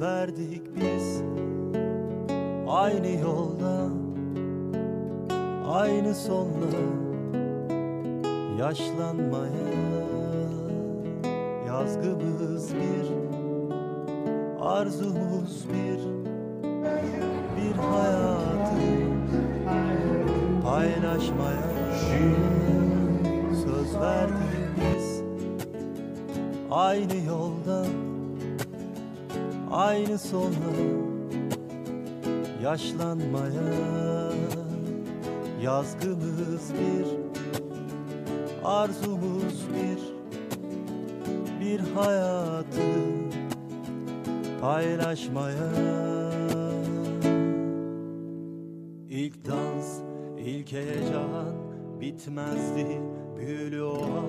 Verdik biz. Aynı yolda Aynı sonla Yaşlanmaya Yazgımız bir Arzumuz bir Bir hayatı Paylaşmaya Söz verdik biz. Aynı yolda Aynı sonla Yaşlanmaya Yazgımız bir Arzumuz bir Bir hayatı Paylaşmaya. İlk dans, ilk heyecan bitmezdi büyülü o an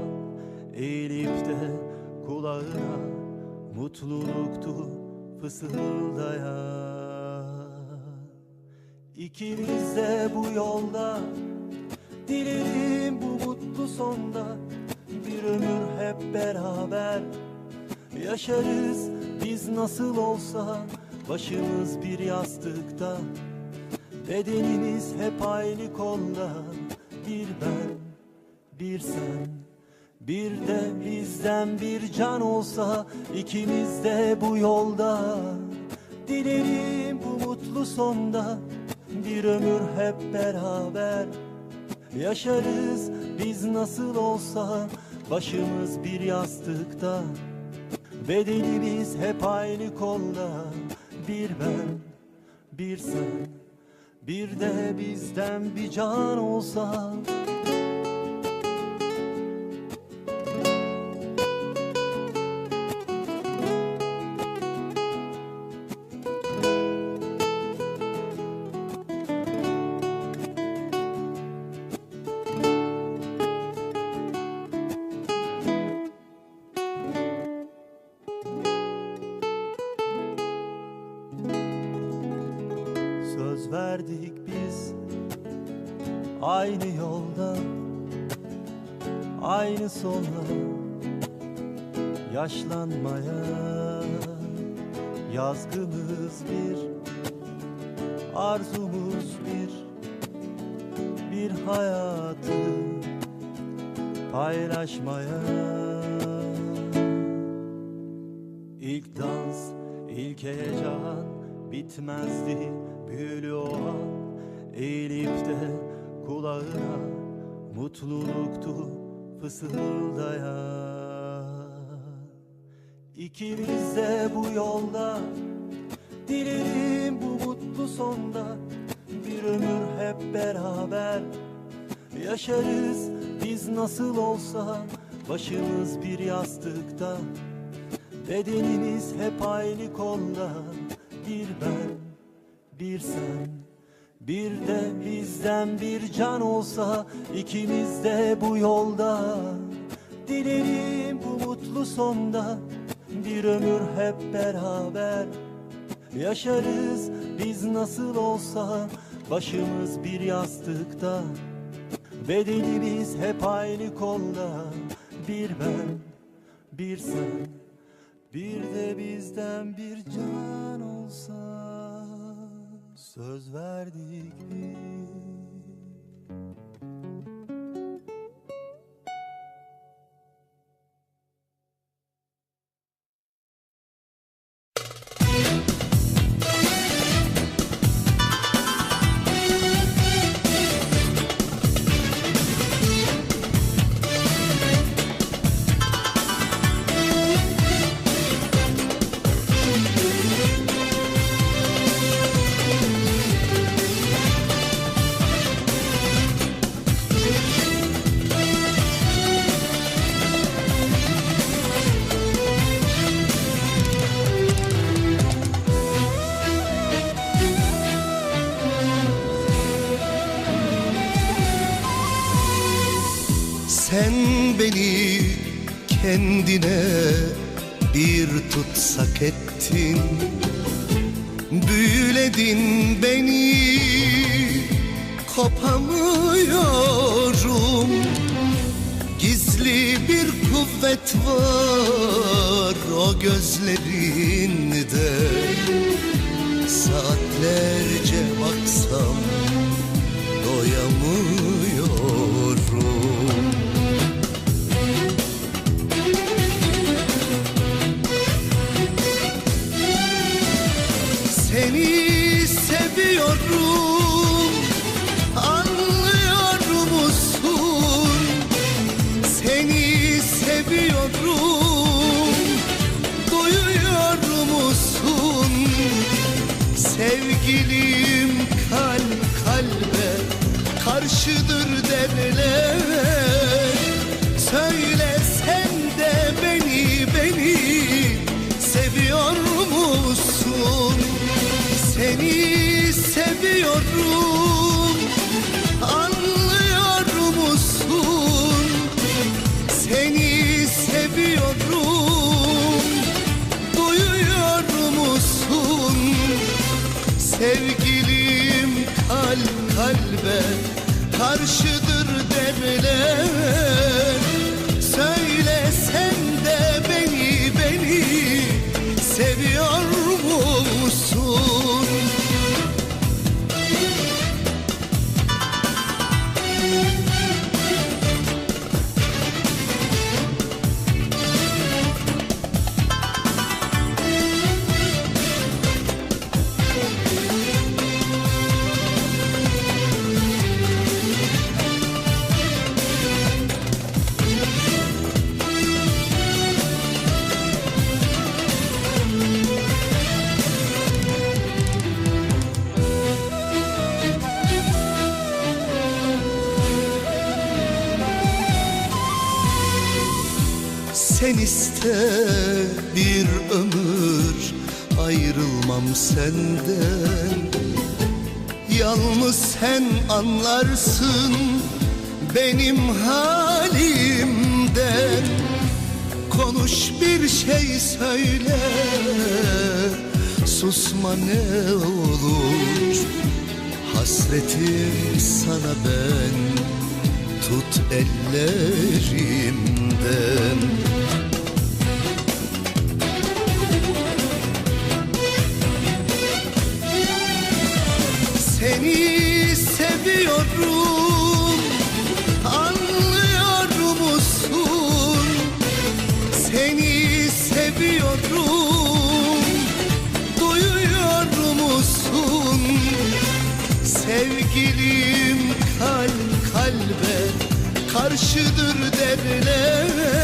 Eğilip de kulağına mutluluktu fısıldayan İkimiz de bu yolda dilerim bu mutlu sonda. Bir ömür hep beraber yaşarız. Biz nasıl olsa Başımız bir yastıkta. Bedenimiz hep aynı kolda. Bir ben, bir sen Bir de bizden bir can olsa ikimiz de bu yolda. Dilerim bu mutlu sonda Bir ömür hep beraber. Yaşarız biz nasıl olsa Başımız bir yastıkta. Bedenimiz hep aynı kolda. Bir ben, bir sen Bir de bizden bir can olsa Verdik biz. Aynı yolda Aynı sonla Yaşlanmaya Yazgımız bir Arzumuz bir Bir hayatı Paylaşmaya. İlk dans, ilk heyecan bitmezdi büyülü o Eğilip de kulağına mutluluktu fısıldayan. İkimiz de bu yolda dilerim bu mutlu sonda. Bir ömür hep beraber yaşarız. Biz nasıl olsa Başımız bir yastıkta. Bedenimiz hep aynı kolda. Bir ben, bir sen Bir de bizden bir can olsa ikimiz de bu yolda. Dilerim bu mutlu sonda Bir ömür hep beraber Yaşarız. Biz nasıl olsa Başımız bir yastıkta Bedenimiz hep aynı kolda. Bir ben, bir sen Bir de bizden bir can olsa Söz verdik. biz beni kendine bir tutsak ettin. Büyüledin beni kopamıyorum. Gizli bir kuvvet var o gözlerinde. Saatlerce Seni seviyorum Anlıyor musun? Seni seviyorum Duyuyor musun? Sevgilim kalp kalbe Karşıdır derler seviyorum Sen iste bir ömür ayrılmam senden. Yalnız sen anlarsın benim halimden. Konuş bir şey söyle Susma ne olur. Hasretim sana ben Tut ellerimden Seni seviyorum Anlıyor musun? Seni seviyorum Duyuyor musun? Sevgilim Karşıdır derler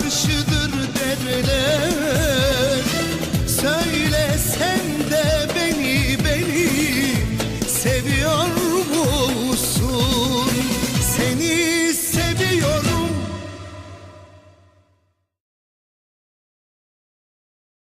Karşıdır derler